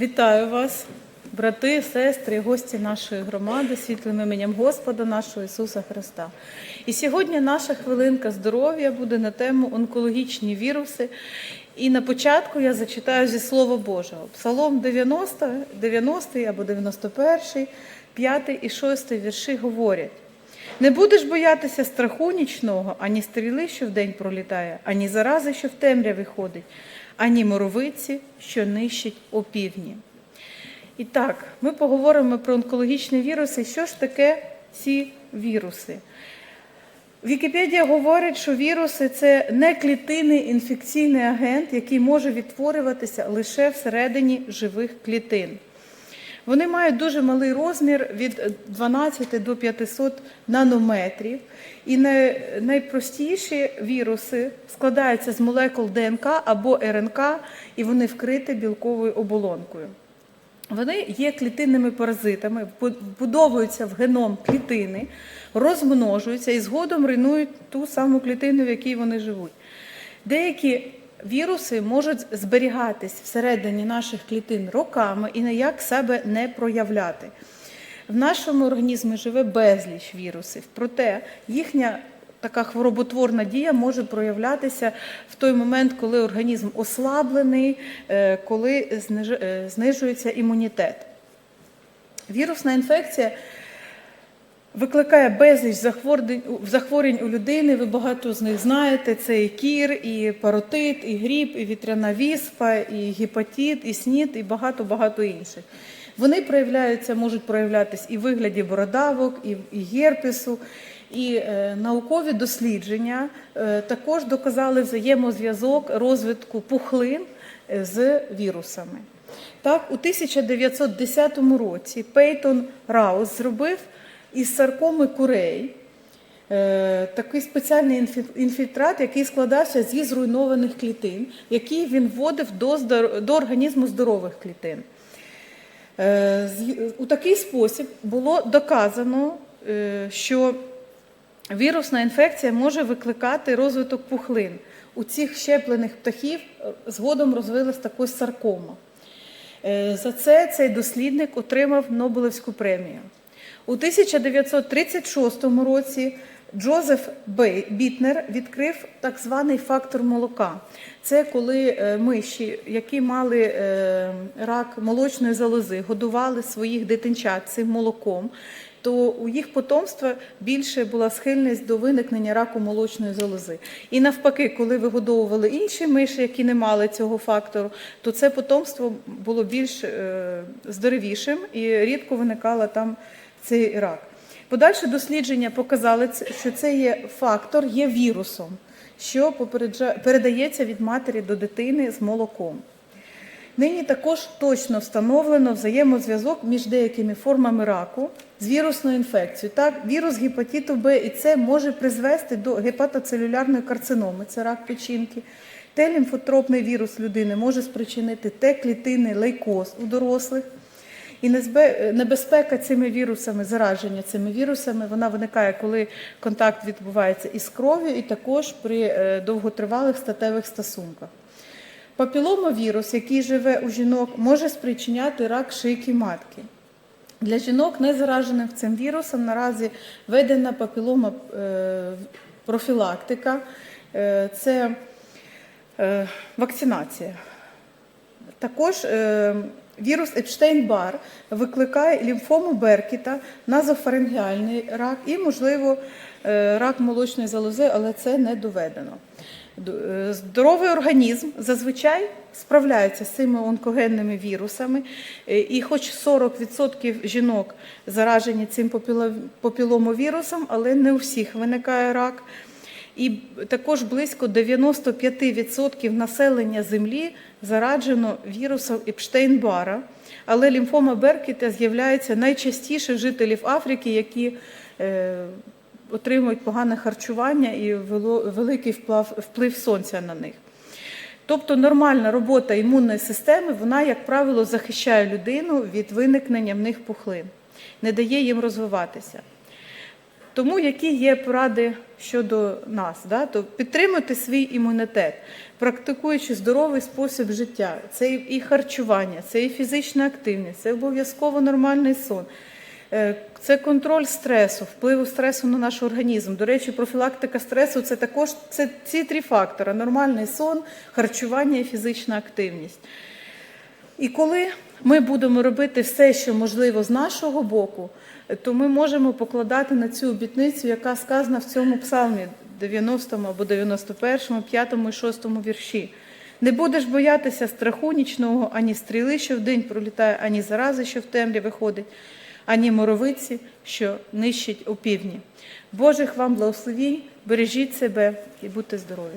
Вітаю вас, брати, сестри, гості нашої громади, світлим іменем Господа нашого Ісуса Христа. І сьогодні наша хвилинка здоров'я буде на тему онкологічні віруси. І на початку я зачитаю зі Слова Божого. Псалом 90, 90 або 91, 5 і 6 вірші говорять. Не будеш боятися страху нічного, ані стріли, що вдень пролітає, ані зарази, що в темряві ходить, ані моровиці, що нищить опівдні. І так, ми поговоримо про онкологічні віруси. Що ж таке ці віруси? Вікіпедія говорить, що віруси це не клітинний інфекційний агент, який може відтворюватися лише всередині живих клітин. Вони мають дуже малий розмір від 12 до 500 нанометрів. І найпростіші віруси складаються з молекул ДНК або РНК, і вони вкриті білковою оболонкою. Вони є клітинними паразитами, вбудовуються в геном клітини, розмножуються і згодом руйнують ту саму клітину, в якій вони живуть. Деякі віруси можуть зберігатись всередині наших клітин роками і ніяк себе не проявляти. В нашому організмі живе безліч вірусів, проте їхня така хвороботворна дія може проявлятися в той момент, коли організм ослаблений, е, коли е, знижується імунітет. Вірусна інфекція викликає безліч захворювань, у людини. Ви багато з них знаєте: це і кір, і паротит, і гріб, і вітряна віспа, і гепатит, і снід, і багато-багато інших. Вони проявляються, можуть проявлятися і в вигляді бородавок, і, і герпесу. І е, наукові дослідження е, також доказали взаємозв'язок розвитку пухлин е, з вірусами. Так, у 1910 році Пейтон Раус зробив із саркоми курей е, такий спеціальний інфільтрат, який складався зі зруйнованих клітин, який він вводив до, до організму здорових клітин. Е, У такий спосіб було доказано, е, що вірусна інфекція може викликати розвиток пухлин. У цих щеплених птахів згодом розвилась також саркома. За це цей дослідник отримав Нобелевську премію. У 1936 році Джозеф Бітнер відкрив так званий фактор молока. Це коли е, миші, які мали е, рак молочної залози, годували своїх дитинчат цим молоком, то у їх потомства більше була схильність до виникнення раку молочної залози. І навпаки, коли вигодовували інші миші, які не мали цього фактору, то це потомство було більш е, здоровішим і рідко виникала там цей рак. Подальші дослідження показали, що цей є фактор є вірусом, що передається від матері до дитини з молоком. Нині також точно встановлено взаємозв'язок між деякими формами раку з вірусною інфекцією. Так, вірус гепатиту Б і С може призвести до гепатоцелюлярної карциноми, це рак печінки. Т-лімфотропний вірус людини може спричинити Т-клітинний лейкоз у дорослих. І небезпека цими вірусами, зараження цими вірусами, вона виникає, коли контакт відбувається із кров'ю, і також при е, довготривалих статевих стосунках. Папіломовірус, який живе у жінок, може спричиняти рак шийки матки. Для жінок, не заражених цим вірусом, наразі введена папілома е, профілактика, Е, це вакцинація. Також вірус Епштейн-Бар викликає лімфому Беркіта, назофарингеальний рак і, можливо, е, рак молочної залози, але це не доведено. Е, Здоровий організм зазвичай справляється з цими онкогенними вірусами, е, і хоч 40% жінок заражені цим попіло- попіломовірусом, але не у всіх виникає рак. І також близько 95% населення Землі зараджено вірусом Епштейн-Бара. Але лімфома Беркіта з'являється найчастіше в жителів Африки, які е, отримують погане харчування і великий вплив сонця на них. Тобто нормальна робота імунної системи, вона, як правило, захищає людину від виникнення в них пухлин, не дає їм розвиватися. Тому які є поради щодо нас? Да? То підтримуйте свій імунітет, практикуючи здоровий спосіб життя. Це і харчування, це і фізична активність, це обов'язково нормальний сон. Е, Це контроль стресу, впливу стресу на наш організм. До речі, профілактика стресу це також це ці три фактори: нормальний сон, харчування і фізична активність. І коли ми будемо робити все, що можливо з нашого боку, то ми можемо покладати на цю обітницю, яка сказана в цьому псалмі 90 або 91, 5 і 6 вірші. Не будеш боятися страху нічного, ані стріли, що вдень пролітає, ані зарази, що в темряві ходить, ані моровиці, що нищить опівдні. Божих вам благословінь, бережіть себе і будьте здорові.